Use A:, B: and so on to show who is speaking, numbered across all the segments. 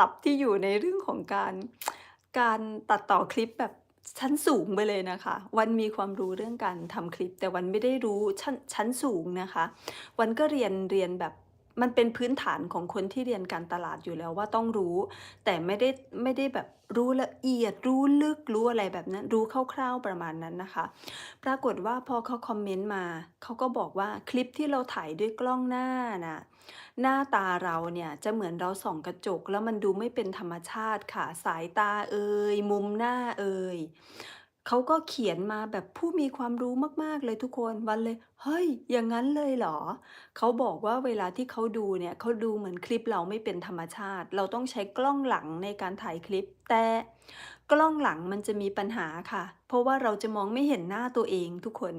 A: ศัพท์ที่อยู่ในเรื่องของการการตัดต่อคลิปแบบชั้นสูงไปเลยนะคะ วันมีความรู้เรื่องการทำคลิป แต่วันไม่ได้รู้ชั้นชั้นสูงนะคะ วันก็เรียนเรียนแบบ มันเป็นพื้นฐานของคนที่เรียนการตลาดอยู่แล้วว่าต้องรู้ แต่ไม่ได้ไม่ได้แบบรู้ละเอียดรู้ลึกรู้อะไรแบบนั้น รู้คร่าวๆประมาณนั้นนะคะ ปรากฏว่าพอเขาคอมเมนต์มาเขาก็บอกว่าคลิปที่เราถ่ายด้วยกล้องหน้าน่ะหน้าตาเราเนี่ยจะเหมือนเราส่องกระจก แล้วมันดูไม่เป็นธรรมชาติค่ะสายตาเอ่ยมุมหน้าเอ่ย เขาก็เขียนมาแบบผู้มีความรู้มาก ๆ เลยทุกคนวันเลย เฮ้ย อย่างนั้นเลยเหรอ เขาบอกว่าเวลาที่เขาดูเนี่ยเขาดูเหมือนคลิปเราไม่เป็นธรรมชาติ เราต้องใช้กล้องหลังในการถ่ายคลิป แต่กล้องหลังมันจะมีปัญหาค่ะ เพราะว่าเราจะมองไม่เห็นหน้าตัวเองทุกคน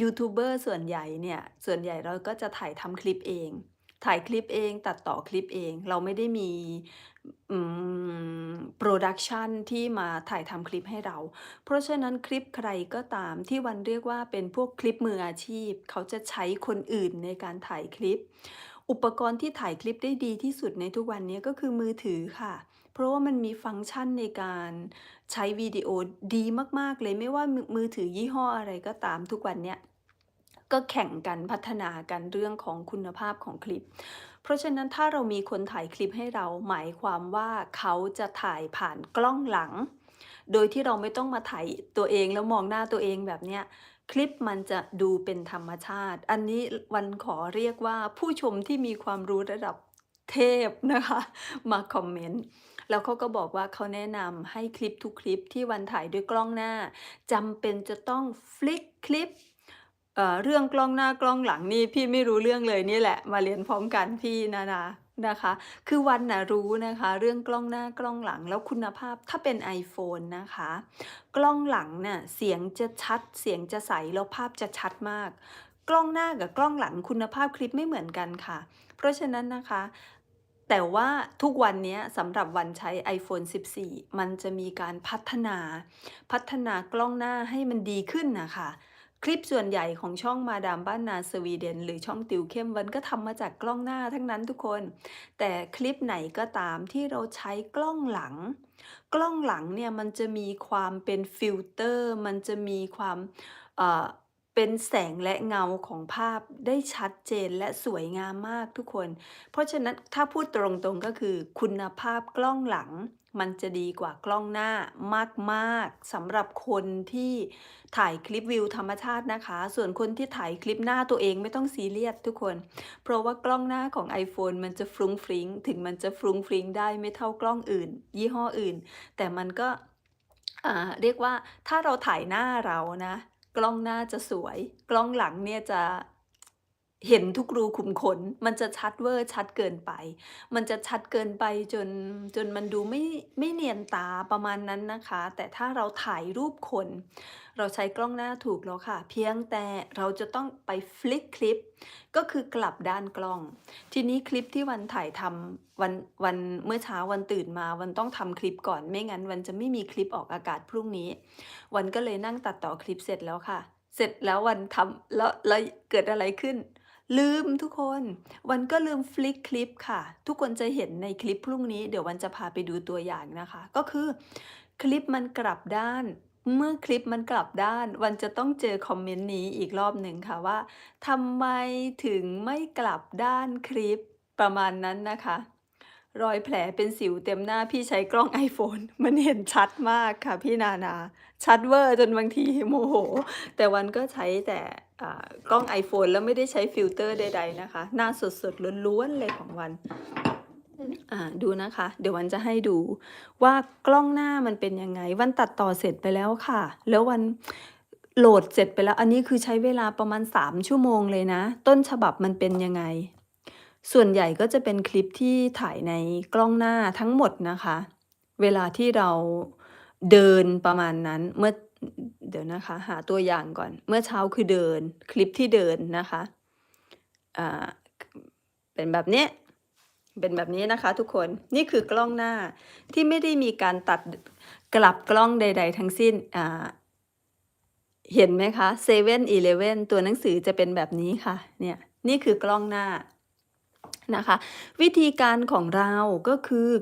A: ยูทูบเบอร์ส่วนใหญ่เนี่ยส่วนใหญ่เราก็จะถ่ายทำคลิปเอง ถ่ายคลิปเอง ตัดต่อคลิปเอง เราไม่ได้มีโปรดักชันที่มาถ่ายทำคลิปให้เรา เพราะฉะนั้นคลิปใครก็ตามที่วันเรียกว่าเป็นพวกคลิปมืออาชีพ เขาจะใช้คนอื่นในการถ่ายคลิป อุปกรณ์ที่ถ่ายคลิปได้ดีที่สุดในทุกวันนี้ก็คือมือถือค่ะ เพราะว่ามันมีฟังก์ชันในการใช้วิดีโอดีมาก ๆ เลยไม่ว่ามือถือยี่ห้ออะไรก็ตามทุกวันเนี้ย ก็แข่งกันพัฒนากันเรื่องของคุณภาพของคลิป เพราะฉะนั้นถ้าเรามีคนถ่ายคลิปให้เราหมายความว่าเขาจะถ่ายผ่านกล้องหลัง โดยที่เราไม่ต้องมาถ่ายตัวเองแล้วมองหน้าตัวเองแบบเนี้ยคลิปมันจะดูเป็นธรรมชาติ อันนี้วันขอเรียกว่าผู้ชมที่มีความรู้ระดับเทพนะคะ มาคอมเมนต์แล้วเขาก็บอกว่าเขาแนะนำให้คลิปทุกคลิปที่วันถ่ายด้วยกล้องหน้าจำเป็นจะต้องฟลิกคลิป เอ่อเรื่องกล้องหน้ากล้องหลังนี่พี่ไม่รู้เรื่องเลยนี่แหละ มาเรียนพร้อมกันพี่นานานะคะ คือวันน่ะรู้นะคะ เรื่องกล้องหน้ากล้องหลังแล้วคุณภาพถ้าเป็น iPhone นะคะ กล้องหลังน่ะเสียงจะชัด เสียงจะใสแล้วภาพจะชัดมาก กล้องหน้ากับกล้องหลังคุณภาพคลิปไม่เหมือนกันค่ะ เพราะฉะนั้นนะคะแต่ว่าทุกวันนี้สำหรับวันใช้ iPhone 14 มันจะมีการพัฒนา พัฒนากล้องหน้าให้มันดีขึ้นนะคะ คลิปส่วนใหญ่ของช่องมาดามบ้านนาสวีเดน หรือช่องติวเข้มวันก็ทำมาจากกล้องหน้าทั้งนั้นทุกคน แต่คลิปไหนก็ตามที่เราใช้กล้องหลัง กล้องหลังเนี่ยมันจะมีความเป็นฟิลเตอร์ มันจะมีความ เป็นแสงและเงาของภาพได้ชัดเจนและสวยงามมากทุกคน เพราะฉะนั้นถ้าพูดตรงๆก็คือคุณภาพกล้องหลังมันจะดีกว่ากล้องหน้ามากๆสำหรับคนที่ถ่ายคลิปวิวธรรมชาตินะคะ ส่วนคนที่ถ่ายคลิปหน้าตัวเองไม่ต้องซีเรียสทุกคน เพราะว่ากล้องหน้าของ iPhone มันจะฟรุ้งฟริ้ง ถึงมันจะฟรุ้งฟริ้งได้ไม่เท่ากล้องอื่น ยี่ห้ออื่น แต่มันก็เรียกว่าถ้าเราถ่ายหน้าเรานะ กล้องหน้าจะสวย กล้องหลังเนี่ยจะ เห็นทุกรูขุมขน มันจะชัดเวอร์ชัดเกินไป มันจะชัดเกินไปจนจนมันดูไม่ไม่เนียนตาประมาณนั้นนะคะ แต่ถ้าเราถ่ายรูปคน เราใช้กล้องหน้าถูกแล้วค่ะ เพียงแต่เราจะต้องไปฟลิกคลิป ก็คือกลับด้านกล้อง ทีนี้คลิปที่วันถ่ายทำวันวันเมื่อเช้าวันตื่นมา วันต้องทำคลิปก่อนไม่งั้นวันจะไม่มีคลิปออกอากาศพรุ่งนี้ วันก็เลยนั่งตัดต่อคลิปเสร็จแล้วค่ะ เสร็จแล้ววันทำแล้วแล้วเกิดอะไรขึ้น ลืมทุกคนวันก็ลืมฟลิกคลิปค่ะ ทุกคนจะเห็นในคลิปพรุ่งนี้ เดี๋ยววันจะพาไปดูตัวอย่างนะคะ ก็คือคลิปมันกลับด้าน เมื่อคลิปมันกลับด้าน วันจะต้องเจอคอมเมนต์นี้อีกรอบหนึ่งค่ะว่าทำไมถึงไม่กลับด้านคลิปประมาณนั้นนะคะ รอยแผลเป็นสิวเต็มหน้าพี่ใช้กล้อง iPhone มันเห็นชัดมากค่ะพี่นานา ชัดเวอร์จนบางทีโมโห แต่วันก็ใช้แต่ กล้อง iPhone แล้วไม่ได้ใช้ฟิลเตอร์ใดๆนะคะ หน้าสดๆล้วนๆเลยของวันอ่าดูนะคะ เดี๋ยววันจะให้ดูว่ากล้องหน้ามันเป็นยังไง วันตัดต่อเสร็จไปแล้วค่ะ แล้ววันโหลดเสร็จไปแล้ว อันนี้คือใช้เวลาประมาณ 3 ชั่วโมงเลยนะ ต้นฉบับมันเป็นยังไง ส่วนใหญ่ก็จะเป็นคลิปที่ถ่ายในกล้องหน้าทั้งหมดนะคะ เวลาที่เราเดินประมาณนั้นเมื่อ เดี๋ยวนะคะ หาตัวอย่างก่อน เมื่อเช้าคือเดิน คลิปที่เดินนะคะอ่าเป็นแบบนี้เป็นแบบนี้นะคะทุกคนนี่คือกล้องหน้าที่ไม่ได้มีการตัดกลับกล้องใด ๆ ทั้งสิ้นอ่าเห็นไหมคะเซเว่นอีเลเว่นตัวหนังสือจะเป็นแบบนี้ค่ะเนี่ยนี่คือกล้องหน้านะคะ วิธีการของเราก็คือ